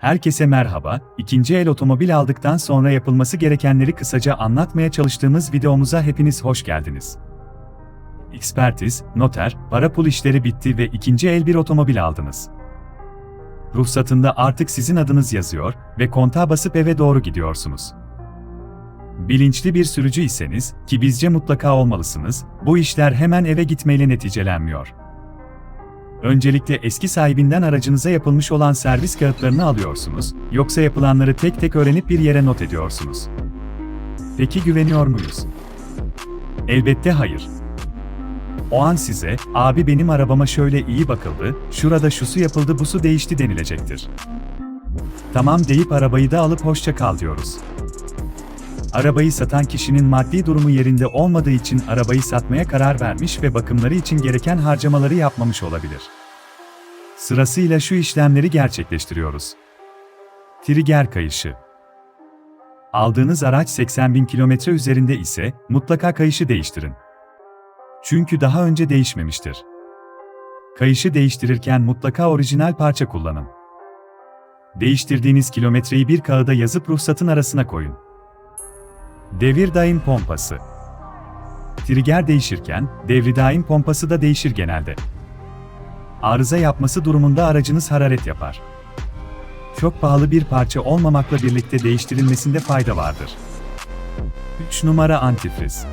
Herkese merhaba, ikinci el otomobil aldıktan sonra yapılması gerekenleri kısaca anlatmaya çalıştığımız videomuza hepiniz hoş geldiniz. Ekspertiz, noter, para pul işleri bitti ve ikinci el bir otomobil aldınız. Ruhsatında artık sizin adınız yazıyor ve kontağa basıp eve doğru gidiyorsunuz. Bilinçli bir sürücü iseniz, ki bizce mutlaka olmalısınız, bu işler hemen eve gitmeyle neticelenmiyor. Öncelikle eski sahibinden aracınıza yapılmış olan servis kağıtlarını alıyorsunuz, yoksa yapılanları tek tek öğrenip bir yere not ediyorsunuz. Peki güveniyor muyuz? Elbette hayır. O an size, abi benim arabama şöyle iyi bakıldı, şurada şusu yapıldı busu değişti denilecektir. Tamam deyip arabayı da alıp hoşça kal diyoruz. Arabayı satan kişinin maddi durumu yerinde olmadığı için arabayı satmaya karar vermiş ve bakımları için gereken harcamaları yapmamış olabilir. Sırasıyla şu işlemleri gerçekleştiriyoruz. Trigger kayışı. Aldığınız araç 80 bin kilometre üzerinde ise mutlaka kayışı değiştirin. Çünkü daha önce değişmemiştir. Kayışı değiştirirken mutlaka orijinal parça kullanın. Değiştirdiğiniz kilometreyi bir kağıda yazıp ruhsatın arasına koyun. Devir daim pompası. Trigger değişirken, devri daim pompası da değişir genelde. Arıza yapması durumunda aracınız hararet yapar. Çok pahalı bir parça olmamakla birlikte değiştirilmesinde fayda vardır. 3 numara antifriz.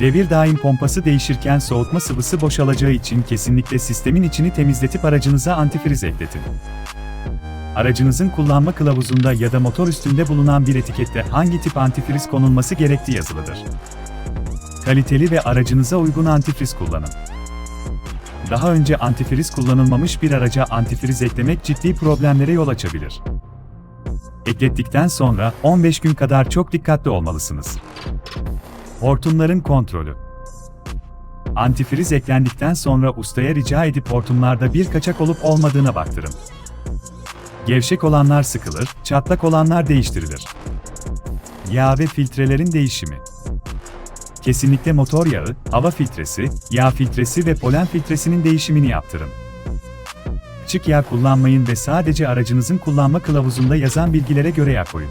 Devir daim pompası değişirken soğutma sıvısı boşalacağı için kesinlikle sistemin içini temizletip aracınıza antifriz ekletin. Aracınızın kullanma kılavuzunda ya da motor üstünde bulunan bir etikette hangi tip antifriz konulması gerektiği yazılıdır. Kaliteli ve aracınıza uygun antifriz kullanın. Daha önce antifriz kullanılmamış bir araca antifriz eklemek ciddi problemlere yol açabilir. Eklettikten sonra 15 gün kadar çok dikkatli olmalısınız. Hortumların kontrolü. Antifriz eklendikten sonra ustaya rica edip hortumlarda bir kaçak olup olmadığına baktırın. Gevşek olanlar sıkılır, çatlak olanlar değiştirilir. Yağ ve filtrelerin değişimi. Kesinlikle motor yağı, hava filtresi, yağ filtresi ve polen filtresinin değişimini yaptırın. Açık yağ kullanmayın ve sadece aracınızın kullanma kılavuzunda yazan bilgilere göre yağ koyun.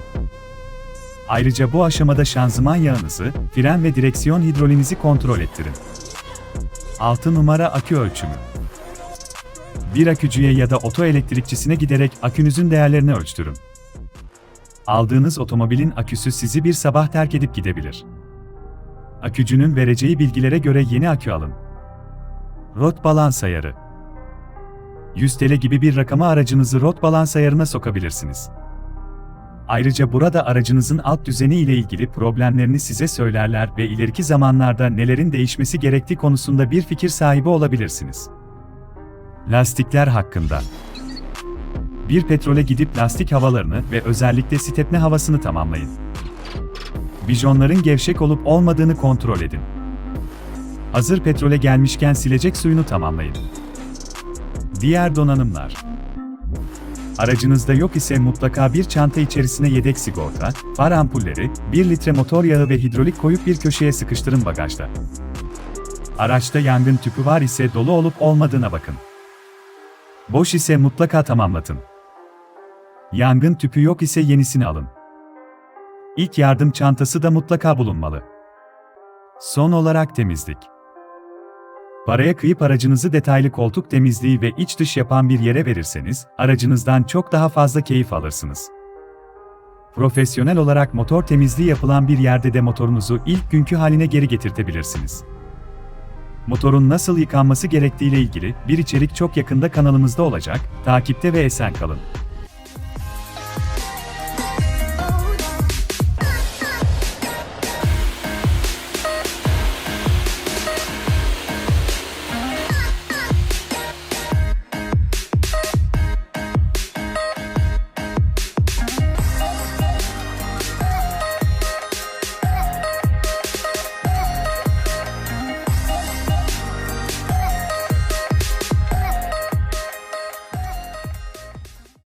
Ayrıca bu aşamada şanzıman yağınızı, fren ve direksiyon hidrolinizi kontrol ettirin. 6 numara akü ölçümü. Bir akücüye ya da oto elektrikçisine giderek akünüzün değerlerini ölçtürün. Aldığınız otomobilin aküsü sizi bir sabah terk edip gidebilir. Akücünün vereceği bilgilere göre yeni akü alın. Rot balans ayarı. 100 TL gibi bir rakama aracınızı rot balans ayarına sokabilirsiniz. Ayrıca burada aracınızın alt düzeni ile ilgili problemlerini size söylerler ve ileriki zamanlarda nelerin değişmesi gerektiği konusunda bir fikir sahibi olabilirsiniz. Lastikler hakkında. Bir petrole gidip lastik havalarını ve özellikle stepne havasını tamamlayın. Bijonların gevşek olup olmadığını kontrol edin. Hazır petrole gelmişken silecek suyunu tamamlayın. Diğer donanımlar. Aracınızda yok ise mutlaka bir çanta içerisine yedek sigorta, far ampulleri, 1 litre motor yağı ve hidrolik koyup bir köşeye sıkıştırın bagajda. Araçta yangın tüpü var ise dolu olup olmadığına bakın. Boş ise mutlaka tamamlatın. Yangın tüpü yok ise yenisini alın. İlk yardım çantası da mutlaka bulunmalı. Son olarak temizlik. Paraya kıyıp aracınızı detaylı koltuk temizliği ve iç dış yapan bir yere verirseniz, aracınızdan çok daha fazla keyif alırsınız. Profesyonel olarak motor temizliği yapılan bir yerde de motorunuzu ilk günkü haline geri getirtebilirsiniz. Motorun nasıl yıkanması gerektiğiyle ilgili bir içerik çok yakında kanalımızda olacak, takipte ve esen kalın.